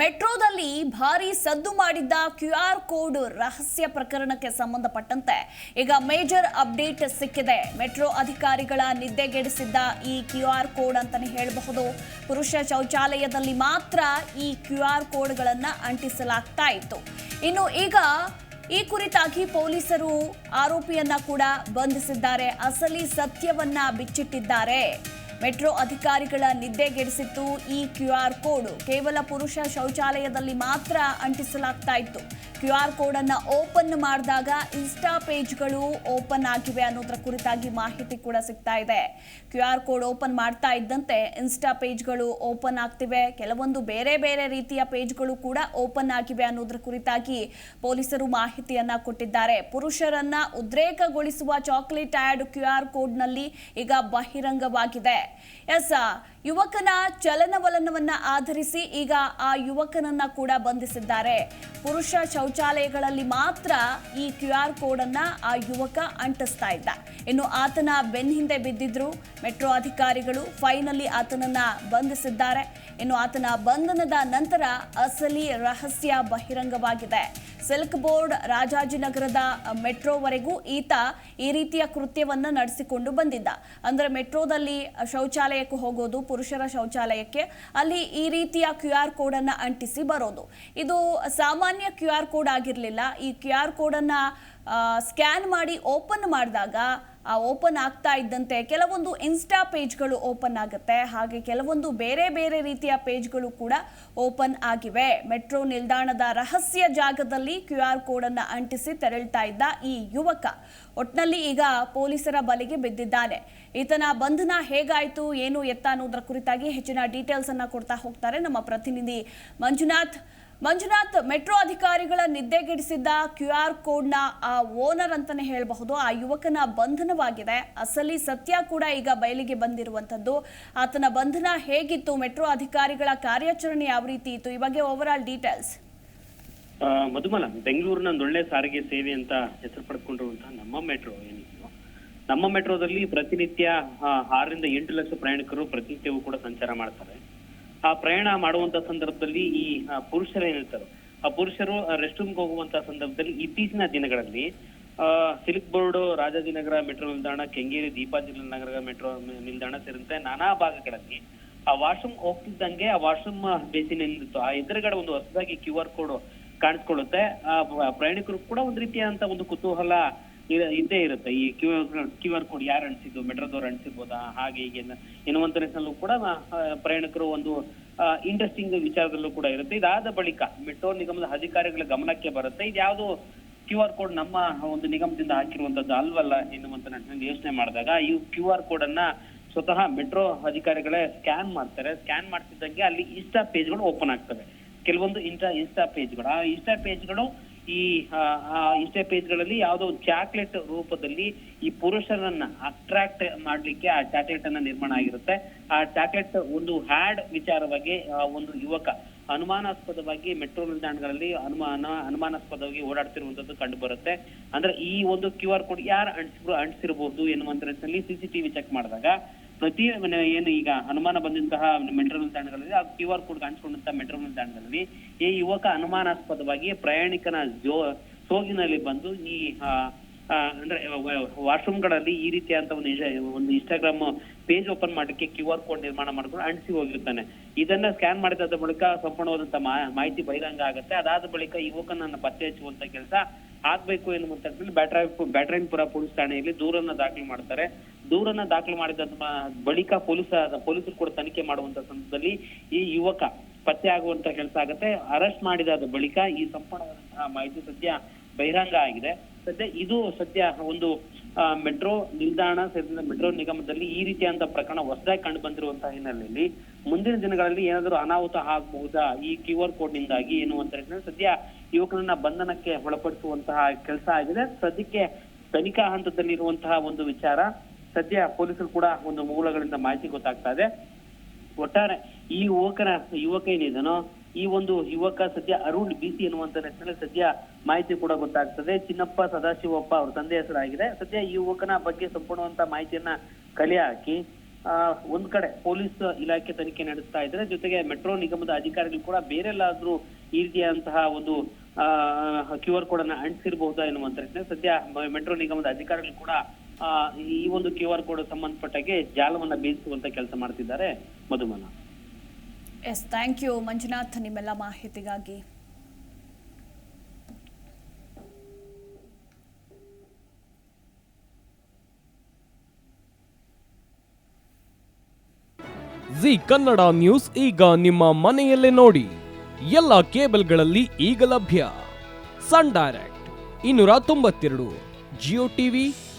ಮೆಟ್ರೋದಲ್ಲಿ ಭಾರಿ ಸದ್ದು ಮಾಡಿದ್ದ ಕ್ಯೂ ಆರ್ ಕೋಡ್ ರಹಸ್ಯ ಪ್ರಕರಣಕ್ಕೆ ಸಂಬಂಧಪಟ್ಟಂತೆ ಈಗ ಮೇಜರ್ ಅಪ್ಡೇಟ್ ಸಿಕ್ಕಿದೆ. ಮೆಟ್ರೋ ಅಧಿಕಾರಿಗಳ ನಿದ್ದೆಗೆಡಿಸಿದ್ದ ಈ ಕ್ಯೂ ಆರ್ ಕೋಡ್ ಅಂತಾನೆ ಹೇಳಬಹುದು. ಪುರುಷ ಶೌಚಾಲಯದಲ್ಲಿ ಮಾತ್ರ ಈ ಕ್ಯೂ ಆರ್ ಕೋಡ್ಗಳನ್ನು ಅಂಟಿಸಲಾಗ್ತಾ ಇತ್ತು. ಇನ್ನು ಈಗ ಈ ಕುರಿತಾಗಿ ಪೊಲೀಸರು ಆರೋಪಿಯನ್ನ ಕೂಡ ಬಂಧಿಸಿದ್ದಾರೆ. ಅಸಲಿ ಸತ್ಯವನ್ನ ಬಿಚ್ಚಿಟ್ಟಿದ್ದಾರೆ. ಮೆಟ್ರೋ ಅಧಿಕಾರಿಗಳ ನಿದ್ದೆಗೆಡಿಸಿತ್ತು ಈ ಕ್ಯೂ ಆರ್ ಕೋಡ್. ಕೇವಲ ಪುರುಷ ಶೌಚಾಲಯದಲ್ಲಿ ಮಾತ್ರ ಅಂಟಿಸಲಾಗ್ತಾ ಇತ್ತು. ಕ್ಯೂ ಆರ್ ಕೋಡ್ ಅನ್ನ ಓಪನ್ ಮಾಡಿದಾಗ ಇನ್ಸ್ಟಾ ಪೇಜ್ಗಳು ಓಪನ್ ಆಗಿವೆ ಅನ್ನೋದ್ರ ಕುರಿತಾಗಿ ಮಾಹಿತಿ ಕೂಡ ಸಿಗ್ತಾ ಇದೆ. ಕ್ಯೂ ಆರ್ ಕೋಡ್ ಓಪನ್ ಮಾಡ್ತಾ ಇದ್ದಂತೆ ಇನ್ಸ್ಟಾ ಪೇಜ್ಗಳು ಓಪನ್ ಆಗ್ತಿವೆ. ಕೆಲವೊಂದು ಬೇರೆ ಬೇರೆ ರೀತಿಯ ಪೇಜ್ಗಳು ಕೂಡ ಓಪನ್ ಆಗಿವೆ ಅನ್ನೋದ್ರ ಕುರಿತಾಗಿ ಪೊಲೀಸರು ಮಾಹಿತಿಯನ್ನ ಕೊಟ್ಟಿದ್ದಾರೆ. ಪುರುಷರನ್ನ ಉದ್ರೇಕಗೊಳಿಸುವ ಚಾಕ್ಲೇಟ್ ಆಡ್ ಕ್ಯೂ ಆರ್ ಕೋಡ್ನಲ್ಲಿ ಈಗ ಬಹಿರಂಗವಾಗಿದೆ. ಎಸ್ ಯುವಕನ ಚಲನವಲನವನ್ನ ಆಧರಿಸಿ ಈಗ ಆ ಯುವಕನನ್ನ ಕೂಡ ಬಂಧಿಸಿದ್ದಾರೆ. ಪುರುಷ ಶೌಚಾಲಯಗಳಲ್ಲಿ ಮಾತ್ರ ಈ ಕ್ಯೂ ಆರ್ ಕೋಡ್ ಅನ್ನ ಆ ಯುವಕ ಅಂಟಿಸ್ತಾ ಇದ್ದ. ಇನ್ನು ಆತನ ಬೆನ್ ಹಿಂದೆ ಬಿದ್ದಿದ್ರು. ಮೆಟ್ರೋ ಅಧಿಕಾರಿಗಳು ಫೈನಲ್ಲಿ ಆತನನ್ನ ಬಂಧಿಸಿದ್ದಾರೆ. ಇನ್ನು ಆತನ ಬಂಧನದ ನಂತರ ಅಸಲಿ ರಹಸ್ಯ ಬಹಿರಂಗವಾಗಿದೆ. ಸಿಲ್ಕ್ ಬೋರ್ಡ್ ರಾಜಾಜಿನಗರದ ಮೆಟ್ರೋವರೆಗೂ ಈತ ಈ ರೀತಿಯ ಕೃತ್ಯವನ್ನು ನಡೆಸಿಕೊಂಡು ಬಂದಿದ್ದ. ಅಂದರೆ ಮೆಟ್ರೋದಲ್ಲಿ ಶೌಚಾಲಯಕ್ಕೆ ಹೋಗೋದು, ಪುರುಷರ ಶೌಚಾಲಯಕ್ಕೆ ಅಲ್ಲಿ ಈ ರೀತಿಯ ಕ್ಯೂ ಆರ್ ಕೋಡನ್ನು ಅಂಟಿಸಿ ಬರೋದು. ಇದು ಸಾಮಾನ್ಯ ಕ್ಯೂ ಆರ್ ಕೋಡ್ ಆಗಿರಲಿಲ್ಲ. ಈ ಕ್ಯೂ ಆರ್ ಕೋಡ್ ಅನ್ನ ಸ್ಕ್ಯಾನ್ ಮಾಡಿ ಓಪನ್ ಮಾಡಿದಾಗ ಆ ಓಪನ್ ಆಗ್ತಾ ಇದ್ದಂತೆ ಕೆಲವೊಂದು ಇನ್ಸ್ಟಾ ಪೇಜ್ಗಳು ಓಪನ್ ಆಗುತ್ತೆ. ಹಾಗೆ ಕೆಲವೊಂದು ಬೇರೆ ಬೇರೆ ರೀತಿಯ ಪೇಜ್ಗಳು ಕೂಡ ಓಪನ್ ಆಗಿವೆ. ಮೆಟ್ರೋ ನಿಲ್ದಾಣದ ರಹಸ್ಯ ಜಾಗದಲ್ಲಿ ಕ್ಯೂ ಆರ್ ಕೋಡನ್ನು ಅಂಟಿಸಿ ತೆರಳ್ತಾ ಇದ್ದ ಈ ಯುವಕ ಒಟ್ನಲ್ಲಿ ಈಗ ಪೊಲೀಸರ ಬಲೆಗೆ ಬಿದ್ದಿದ್ದಾನೆ. ಈತನ ಬಂಧನ ಹೇಗಾಯಿತು, ಏನು ಎತ್ತ ಅನ್ನೋದರ ಕುರಿತಾಗಿ ಹೆಚ್ಚಿನ ಡೀಟೇಲ್ಸ್ ಅನ್ನ ಕೊಡ್ತಾ ಹೋಗ್ತಾರೆ ನಮ್ಮ ಪ್ರತಿನಿಧಿ ಮಂಜುನಾಥ್. ಮಂಜುನಾಥ್ ಮೆಟ್ರೋ ಅಧಿಕಾರಿಗಳ ನಿದ್ದೆಗೆಡಿಸಿದ್ದ ಕ್ಯೂ ಆರ್ ಕೋಡ್ನ ಆ ಓನರ್ ಅಂತಾನೆ ಹೇಳಬಹುದು. ಆ ಯುವಕನ ಬಂಧನವಾಗಿದೆ. ಅಸಲಿ ಸತ್ಯ ಕೂಡ ಈಗ ಬಯಲಿಗೆ ಬಂದಿರುವಂತದ್ದು ಆತನ ಬಂಧನ ಹೇಗಿತ್ತು? ಮೆಟ್ರೋ ಅಧಿಕಾರಿಗಳ ಕಾರ್ಯಾಚರಣೆ ಯಾವ ರೀತಿ ಇತ್ತು? ಈ ಬಗ್ಗೆ ಓವರ್ ಆಲ್ ಡೀಟೇಲ್ಸ್ ಮಧುಮಲ, ಬೆಂಗಳೂರಿನ ಒಳ್ಳೆ ಸಾರಿಗೆ ಸೇವೆ ಅಂತ ಹೆಸರು ಪಡ್ಕೊಂಡಿರುವಂತಹ ನಮ್ಮ ಮೆಟ್ರೋ ಏನಿತ್ತು? ನಮ್ಮ ಮೆಟ್ರೋದಲ್ಲಿ ಪ್ರತಿನಿತ್ಯ ಆರರಿಂದ ಎಂಟು ಲಕ್ಷ ಪ್ರಯಾಣಿಕರು ಪ್ರತಿನಿತ್ಯವೂ ಕೂಡ ಸಂಚಾರ ಮಾಡ್ತಾರೆ. ಆ ಪ್ರಯಾಣ ಮಾಡುವಂತ ಸಂದರ್ಭದಲ್ಲಿ ಈ ಆ, ಪುರುಷರು ಹೇಳ್ತಾರೋ? ಆ ಪುರುಷರು ರೆಸ್ಟ್ ರೂಮ್ಗೆ ಹೋಗುವಂತ ಸಂದರ್ಭದಲ್ಲಿ ಇತ್ತೀಚಿನ ದಿನಗಳಲ್ಲಿ ಸಿಲ್ಕ್ ಬೋರ್ಡ್ ರಾಜಾಜಿನಗರ ಮೆಟ್ರೋ ನಿಲ್ದಾಣ ಕೆಂಗೇರಿ ದೀಪಾಜಿಲ ನಗರ ಮೆಟ್ರೋ ನಿಲ್ದಾಣ ಸೇರಿದಂತೆ ನಾನಾ ಭಾಗಗಳಲ್ಲಿ ಆ ವಾಶ್ರೂಮ್ ಹೋಗ್ತಿದ್ದಂಗೆ ಆ ವಾಶ್ರೂಮ್ ಬೇಸಿನ್ ಏನಿತ್ತು ಆ ಎದುರುಗಡೆ ಒಂದು ಹೊಸದಾಗಿ ಕ್ಯೂ ಆರ್ ಕೋಡ್ ಕಾಣಿಸ್ಕೊಳ್ಳುತ್ತೆ. ಆ ಪ್ರಯಾಣಿಕರು ಕೂಡ ಒಂದು ರೀತಿಯಾದಂತ ಒಂದು ಕುತೂಹಲ ಇದ್ದೇ ಇರುತ್ತೆ. ಈ ಕ್ಯೂ ಕ್ಯೂ ಆರ್ ಕೋಡ್ ಯಾರು ಅಣಿಸಿದ್ದು ಮೆಟ್ರೋದವ್ರು ಅಣಿಸಿರ್ಬೋದಾ ಹಾಗೆ ಹೀಗೆ ಎನ್ನುವಂತ ನಿಟ್ಟಿನಲ್ಲೂ ಕೂಡ ಪ್ರಯಾಣಿಕರು ಒಂದು ಇಂಟ್ರೆಸ್ಟಿಂಗ್ ವಿಚಾರದಲ್ಲೂ ಕೂಡ ಇರುತ್ತೆ. ಇದಾದ ಬಳಿಕ ಮೆಟ್ರೋ ನಿಗಮದ ಅಧಿಕಾರಿಗಳ ಗಮನಕ್ಕೆ ಬರುತ್ತೆ. ಇದ್ಯಾವುದು ಕ್ಯೂ ಆರ್ ಕೋಡ್ ನಮ್ಮ ಒಂದು ನಿಗಮದಿಂದ ಹಾಕಿರುವಂತದ್ದು ಅಲ್ವಲ್ಲ ಎನ್ನುವಂತ ನಿಟ್ಟಿನಲ್ಲಿ ಯೋಚನೆ ಮಾಡಿದಾಗ, ಈ ಕ್ಯೂ ಆರ್ ಕೋಡ್ ಅನ್ನ ಸ್ವತಃ ಮೆಟ್ರೋ ಅಧಿಕಾರಿಗಳೇ ಸ್ಕ್ಯಾನ್ ಮಾಡ್ತಾರೆ. ಸ್ಕ್ಯಾನ್ ಮಾಡ್ತಿದ್ದಂಗೆ ಅಲ್ಲಿ ಇನ್ಸ್ಟಾ ಪೇಜ್ಗಳು ಓಪನ್ ಆಗ್ತವೆ. ಕೆಲವೊಂದು ಇನ್ಸ್ಟಾ ಇನ್ಸ್ಟಾ ಪೇಜ್ಗಳು ಆ ಇನ್ಸ್ಟಾ ಪೇಜ್ಗಳು ಈ ಆ, ಪೇಜ್ಗಳಲ್ಲಿ ಯಾವುದೋ ಚಾಕ್ಲೇಟ್ ರೂಪದಲ್ಲಿ ಈ ಪುರುಷರನ್ನ ಅಟ್ರಾಕ್ಟ್ ಮಾಡ್ಲಿಕ್ಕೆ ಆ ಚಾಕ್ಲೇಟ್ ಅನ್ನ ನಿರ್ಮಾಣ ಆಗಿರುತ್ತೆ. ಆ ಚಾಕ್ಲೇಟ್ ಒಂದು ಹ್ಯಾಡ್ ವಿಚಾರವಾಗಿ ಒಂದು ಯುವಕ ಅನುಮಾನಾಸ್ಪದವಾಗಿ ಮೆಟ್ರೋ ನಿಲ್ದಾಣಗಳಲ್ಲಿ ಅನುಮಾನ ಅನುಮಾನಾಸ್ಪದವಾಗಿ ಓಡಾಡ್ತಿರುವಂತದ್ದು ಕಂಡು ಬರುತ್ತೆ. ಅಂದ್ರೆ ಈ ಒಂದು ಕ್ಯೂ ಆರ್ ಕೋಡ್ ಯಾರು ಅಂಟಿಸ್ ಅಂಟಿಸಿರಬಹುದು ಎನ್ನುವಂತ ನಿಟ್ಟಿನಲ್ಲಿ ಸಿಸಿಟಿವಿ ಚೆಕ್ ಮಾಡಿದಾಗ ಪ್ರತಿ ಏನು ಈಗ ಅನುಮಾನ ಬಂದಂತಹ ಮೆಟ್ರೋ ನಿಲ್ದಾಣಗಳಲ್ಲಿ ಆ ಕ್ಯೂ ಆರ್ ಕೋಡ್ ಕಾಣಿಸಿಕೊಂಡಂತಹ ಮೆಟ್ರೋ ನಿಲ್ದಾಣಗಳಲ್ಲಿ ಈ ಯುವಕ ಅನುಮಾನಾಸ್ಪದವಾಗಿ ಪ್ರಯಾಣಿಕನ ಜೋ, ಸೋಗಿನಲ್ಲಿ ಬಂದು ಈ ಅಂದ್ರೆ ವಾಶ್ರೂಮ್ಗಳಲ್ಲಿ ಈ ರೀತಿಯಾದಂತ ಒಂದು ಒಂದು ಇನ್ಸ್ಟಾಗ್ರಾಮ್ ಪೇಜ್ ಓಪನ್ ಮಾಡಕ್ಕೆ ಕ್ಯೂ ಆರ್ ಕೋಡ್ ನಿರ್ಮಾಣ ಮಾಡ್ಕೊಂಡು ಅಂಟಿಸಿ ಹೋಗಿರ್ತಾನೆ. ಇದನ್ನ ಸ್ಕ್ಯಾನ್ ಮಾಡಿದ ಬಳಿಕ ಸಂಪೂರ್ಣವಾದಂತ ಮಾಹಿತಿ ಬಹಿರಂಗ ಆಗುತ್ತೆ. ಅದಾದ ಬಳಿಕ ಯುವಕನನ್ನ ಪತ್ತೆ ಹಚ್ಚುವಂತ ಕೆಲಸ ಆಗ್ಬೇಕು ಎನ್ನುವಂತ ಬ್ಯಾಟ್ರಾಯ್, ಬ್ಯಾಟ್ರಾಯನ್ಪುರ ಪೊಲೀಸ್ ಠಾಣೆಯಲ್ಲಿ ದೂರನ್ನ ದಾಖಲು ಮಾಡ್ತಾರೆ. ದೂರನ್ನ ದಾಖಲು ಮಾಡಿದ ಬಳಿಕ ಪೊಲೀಸ, ಪೊಲೀಸರು ಕೂಡ ತನಿಖೆ ಮಾಡುವಂತ ಸಂದರ್ಭದಲ್ಲಿ ಈ ಯುವಕ ಪತ್ತೆ ಆಗುವಂತ ಕೆಲಸ ಆಗುತ್ತೆ. ಅರೆಸ್ಟ್ ಮಾಡಿದಾದ ಬಳಿಕ ಈ ಸಂಪೂರ್ಣವಾದಂತಹ ಮಾಹಿತಿ ಸದ್ಯ ಬಹಿರಂಗ ಆಗಿದೆ. ಸದ್ಯ ಇದು ಸದ್ಯ ಒಂದು ಮೆಟ್ರೋ ನಿಲ್ದಾಣ ಸೇರಿದಂತೆ ಮೆಟ್ರೋ ನಿಗಮದಲ್ಲಿ ಈ ರೀತಿಯಾದಂತ ಪ್ರಕರಣ ಹೊಸದಾಗಿ ಕಂಡು ಬಂದಿರುವಂತಹ ಹಿನ್ನೆಲೆಯಲ್ಲಿ ಮುಂದಿನ ದಿನಗಳಲ್ಲಿ ಏನಾದರೂ ಅನಾಹುತ ಆಗಬಹುದಾ? ಈ ಕ್ಯೂ ಆರ್ ಕೋಡ್ ನಿಂದಾಗಿ ಏನು ಅಂತ ಹೇಳಿದ್ರೆ ಸದ್ಯ ಯುವಕನನ್ನ ಬಂಧನಕ್ಕೆ ಒಳಪಡಿಸುವಂತಹ ಕೆಲಸ ಆಗಿದೆ. ಸದ್ಯಕ್ಕೆ ತನಿಖಾ ಹಂತದಲ್ಲಿರುವಂತಹ ಒಂದು ವಿಚಾರ ಸದ್ಯ ಪೊಲೀಸರು ಕೂಡ ಒಂದು ಮೂಲಗಳಿಂದ ಮಾಹಿತಿ ಗೊತ್ತಾಗ್ತಾ ಇದೆ. ಒಟ್ಟಾರೆ ಈ ಯುವಕನ ಯುವಕ ಏನಿದನೋ ಈ ಒಂದು ಯುವಕ ಸದ್ಯ ಅರುಣ್ ಬಿಸಿ ಎನ್ನುವಂತ ನಿಟ್ಟಿನಲ್ಲಿ ಸದ್ಯ ಮಾಹಿತಿ ಕೂಡ ಗೊತ್ತಾಗ್ತದೆ. ಚಿನ್ನಪ್ಪ ಸದಾಶಿವಪ್ಪ ಅವ್ರ ತಂದೆ ಹೆಸರಾಗಿದೆ. ಸದ್ಯ ಈ ಯುವಕನ ಬಗ್ಗೆ ಸಂಪೂರ್ಣವಂತ ಮಾಹಿತಿಯನ್ನ ಕಲೆ ಹಾಕಿ ಆ, ಒಂದ್ ಕಡೆ ಪೊಲೀಸ್ ಇಲಾಖೆ ತನಿಖೆ ನಡೆಸ್ತಾ ಇದ್ರೆ ಜೊತೆಗೆ ಮೆಟ್ರೋ ನಿಗಮದ ಅಧಿಕಾರಿಗಳು ಕೂಡ ಬೇರೆಲ್ಲಾದ್ರೂ ಈ ರೀತಿಯಾದಂತಹ ಒಂದು ಕ್ಯೂ ಆರ್ ಕೋಡ್ ಅನ್ನ ಅಂಟಿಸಿರಬಹುದಾ ಎನ್ನುವಂತ ಸದ್ಯ ಮೆಟ್ರೋ ನಿಗಮದ ಅಧಿಕಾರಿಗಳು ಕೂಡ ಆ, ಈ ಒಂದು ಕ್ಯೂ ಆರ್ ಕೋಡ್ ಸಂಬಂಧಪಟ್ಟಾಗೆ ಜಾಲವನ್ನ ಬೀಸುವಂತ ಕೆಲಸ ಮಾಡ್ತಿದ್ದಾರೆ ಮಧುಮನ. ಎಸ್ ಥ್ಯಾಂಕ್ ಯು ಮಂಜುನಾಥ್ ನಿಮ್ಮೆಲ್ಲ ಮಾಹಿತಿಗಾಗಿ. ಜಿ ಕನ್ನಡ ನ್ಯೂಸ್ ಈಗ ನಿಮ್ಮ ಮನೆಯಲ್ಲೇ ನೋಡಿ. ಎಲ್ಲ ಕೇಬಲ್ಗಳಲ್ಲಿ ಈಗ ಲಭ್ಯ. ಸನ್ ಡೈರೆಕ್ಟ್ ಇನ್ನೂರ ತೊಂಬತ್ತೆರಡು ಜಿಯೋ ಟಿವಿ